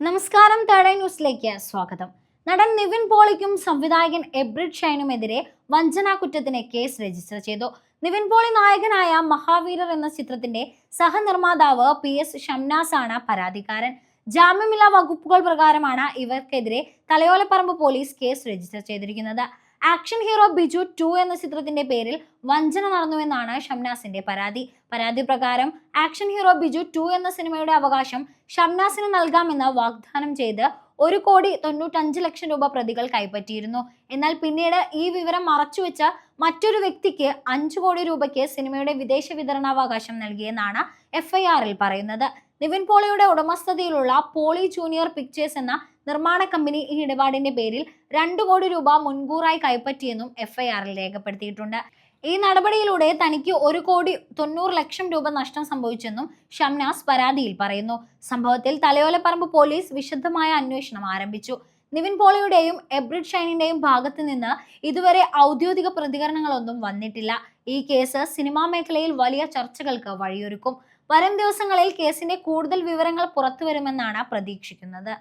നമസ്കാരം തേർഡ് ന്യൂസിലേക്ക് സ്വാഗതം. നടൻ നിവിൻ പോളിക്കും സംവിധായകൻ എബ്രിഡ് ഷൈനുമെതിരെ വഞ്ചനാ കുറ്റത്തിന് കേസ് രജിസ്റ്റർ ചെയ്തു. നിവിൻ പോളി നായകനായ മഹാവീരർ എന്ന ചിത്രത്തിന്റെ സഹനിർമ്മാതാവ് പി എസ് ഷംനാസ് ആണ് പരാതിക്കാരൻ. ജാമ്യമില്ലാ വകുപ്പുകൾ പ്രകാരമാണ് ഇവർക്കെതിരെ തലയോലപ്പറമ്പ് പോലീസ് കേസ് രജിസ്റ്റർ ചെയ്തിരിക്കുന്നത്. ആക്ഷൻ ഹീറോ ബിജു ടു എന്ന ചിത്രത്തിന്റെ പേരിൽ വഞ്ചന നടന്നുവെന്നാണ് ഷംനാസിന്റെ പരാതി. പരാതി പ്രകാരം ആക്ഷൻ ഹീറോ ബിജു ടു എന്ന സിനിമയുടെ അവകാശം ഷംനാസിന് നൽകാമെന്ന് വാഗ്ദാനം ചെയ്ത് ഒരു കോടി തൊണ്ണൂറ്റഞ്ച് ലക്ഷം രൂപ പ്രതികൾ കൈപ്പറ്റിയിരുന്നു. എന്നാൽ പിന്നീട് ഈ വിവരം മറച്ചുവെച്ച മറ്റൊരു വ്യക്തിക്ക് അഞ്ചു കോടി രൂപയ്ക്ക് സിനിമയുടെ വിദേശ വിതരണാവകാശം നൽകിയെന്നാണ് എഫ്ഐആറിൽ പറയുന്നത്. നിവിൻ പോളിയുടെ ഉടമസ്ഥതയിലുള്ള പോളി ജൂനിയർ പിക്ചേഴ്സ് എന്ന നിർമ്മാണ കമ്പനി ഈ ഇടപാടിന്റെ പേരിൽ രണ്ടു കോടി രൂപ മുൻകൂറായി കൈപ്പറ്റിയെന്നും എഫ്ഐആറിൽ രേഖപ്പെടുത്തിയിട്ടുണ്ട്. ഈ നടപടിയിലൂടെ തനിക്ക് ഒരു കോടി തൊണ്ണൂറ് ലക്ഷം രൂപ നഷ്ടം സംഭവിച്ചെന്നും ഷംനാസ് പരാതിയിൽ പറയുന്നു. സംഭവത്തിൽ തലയോലപ്പറമ്പ് പോലീസ് വിശദമായ അന്വേഷണം ആരംഭിച്ചു. നിവിൻ പോളിയുടെയും എബ്രിഡ് ഷൈനിന്റെയും ഭാഗത്ത് നിന്ന് ഇതുവരെ ഔദ്യോഗിക പ്രതികരണങ്ങളൊന്നും വന്നിട്ടില്ല. ഈ കേസ് സിനിമാ മേഖലയിൽ വലിയ ചർച്ചകൾക്ക് വഴിയൊരുക്കും. വരും ദിവസങ്ങളിൽ കേസിന്റെ കൂടുതൽ വിവരങ്ങൾ പുറത്തുവരുമെന്നാണ് പ്രതീക്ഷിക്കുന്നത്.